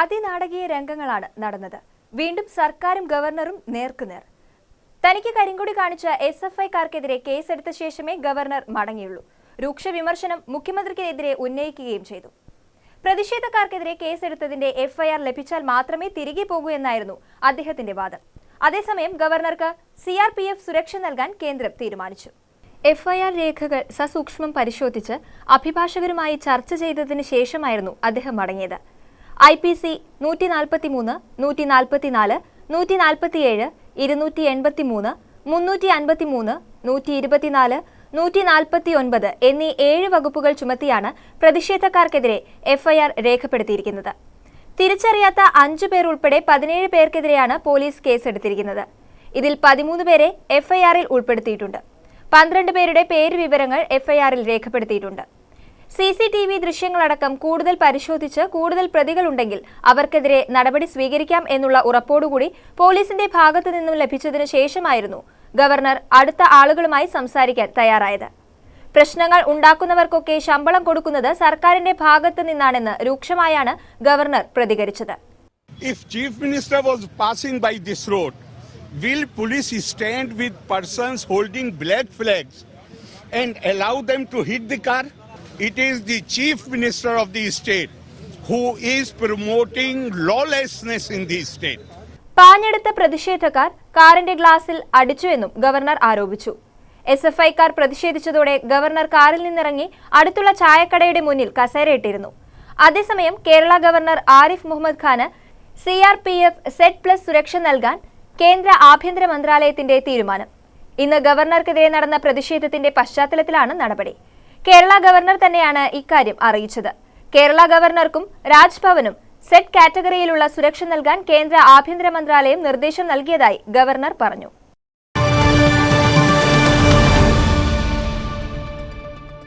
അതിനാടകീയ രംഗങ്ങളാണ് നടന്നത്. വീണ്ടും സർക്കാരും ഗവർണറും നേർക്കുനേർ. തനിക്ക് കരിങ്കൊടി കാണിച്ച എസ് എഫ് ഐക്കാർക്കെതിരെ കേസെടുത്ത ശേഷമേ ഗവർണർ മടങ്ങിയുള്ളൂ. രൂക്ഷ വിമർശനം മുഖ്യമന്ത്രിക്കെതിരെ ഉന്നയിക്കുകയും ചെയ്തു. പ്രതിഷേധക്കാർക്കെതിരെ കേസെടുത്തതിന്റെ എഫ്ഐആർ ലഭിച്ചാൽ മാത്രമേ തിരികെ പോകൂ എന്നായിരുന്നു അദ്ദേഹത്തിന്റെ വാദം. അതേസമയം ഗവർണർക്ക് സി ആർ പി എഫ് സുരക്ഷ നൽകാൻ കേന്ദ്രം തീരുമാനിച്ചു. എഫ്ഐആർ രേഖകൾ സസൂക്ഷ്മം പരിശോധിച്ച് അഭിഭാഷകരുമായി ചർച്ച ചെയ്തതിനു ശേഷമായിരുന്നു അദ്ദേഹം മടങ്ങിയത്. ഐ പി സി നൂറ്റി നാൽപ്പത്തി മൂന്ന് നൂറ്റി നാൽപ്പത്തിനാല് നൂറ്റി നാൽപ്പത്തിയേഴ് ഇരുന്നൂറ്റി എൺപത്തി മൂന്ന് മുന്നൂറ്റി അൻപത്തി മൂന്ന് നൂറ്റി ഇരുപത്തിനാല് നൂറ്റി നാൽപ്പത്തി ഒൻപത് എന്നീ ഏഴ് വകുപ്പുകൾ ചുമത്തിയാണ് പ്രതിഷേധക്കാർക്കെതിരെ എഫ്ഐആർ രേഖപ്പെടുത്തിയിരിക്കുന്നത്. തിരിച്ചറിയാത്ത അഞ്ചു പേർ ഉൾപ്പെടെ പതിനേഴ് പേർക്കെതിരെയാണ് പോലീസ് കേസെടുത്തിരിക്കുന്നത്. ഇതിൽ പതിമൂന്ന് പേരെ എഫ്ഐആറിൽ ഉൾപ്പെടുത്തിയിട്ടുണ്ട്. പന്ത്രണ്ട് പേരുടെ പേര് വിവരങ്ങൾ എഫ്ഐആറിൽ രേഖപ്പെടുത്തിയിട്ടുണ്ട്. സി സി ടി വി ദൃശ്യങ്ങളടക്കം കൂടുതൽ പരിശോധിച്ച് കൂടുതൽ പ്രതികളുണ്ടെങ്കിൽ അവർക്കെതിരെ നടപടി സ്വീകരിക്കാം എന്നുള്ള ഉറപ്പോടുകൂടി പോലീസിന്റെ ഭാഗത്തു നിന്നും ലഭിച്ചതിനു ശേഷമായിരുന്നു ഗവർണർ അടുത്ത ആളുകളുമായി സംസാരിക്കാൻ തയ്യാറായത് പ്രശ്നങ്ങൾ ഉണ്ടാക്കുന്നവർക്കൊക്കെ ശമ്പളം കൊടുക്കുന്നത് സർക്കാരിന്റെ ഭാഗത്തു നിന്നാണെന്ന് രൂക്ഷമായാണ് ഗവർണർ പ്രതികരിച്ചത് If Chief Minister was passing by this road, will police stand with persons holding black flags and allow them to hit the car? It is the Chief Minister of the state who is promoting lawlessness in the state. പാഞ്ഞെടുത്ത പ്രതിഷേധക്കാർ കാറിന്റെ ഗ്ലാസിൽ അടിച്ചുവെന്നും governor ആരോപിച്ചു. S F ഐക്കാർ പ്രതിഷേധിച്ചതോടെ governor കാറിൽ നിന്നിറങ്ങി അടുത്തുള്ള ചായക്കടയുടെ മുന്നിൽ കസേരയിട്ടിരുന്നു അതേസമയം Kerala governor Arif Muhammad Khan C R P F set plus സുരക്ഷ നൽകാൻ കേന്ദ്ര ആഭ്യന്തര മന്ത്രാലയത്തിന്റെ തീരുമാനം. ഇന്ന് ഗവർണർക്കെതിരെ നടന്ന പ്രതിഷേധത്തിന്റെ പശ്ചാത്തലത്തിലാണ് നടപടി. കേരള ഗവർണർ തന്നെയാണ് ഇക്കാര്യം അറിയിച്ചത്. കേരള ഗവർണർക്കും രാജ്ഭവനും സെറ്റ് കാറ്റഗറിയിലുള്ള സുരക്ഷ നൽകാൻ കേന്ദ്ര ആഭ്യന്തര മന്ത്രാലയം നിർദ്ദേശം നൽകിയതായി ഗവർണർ പറഞ്ഞു.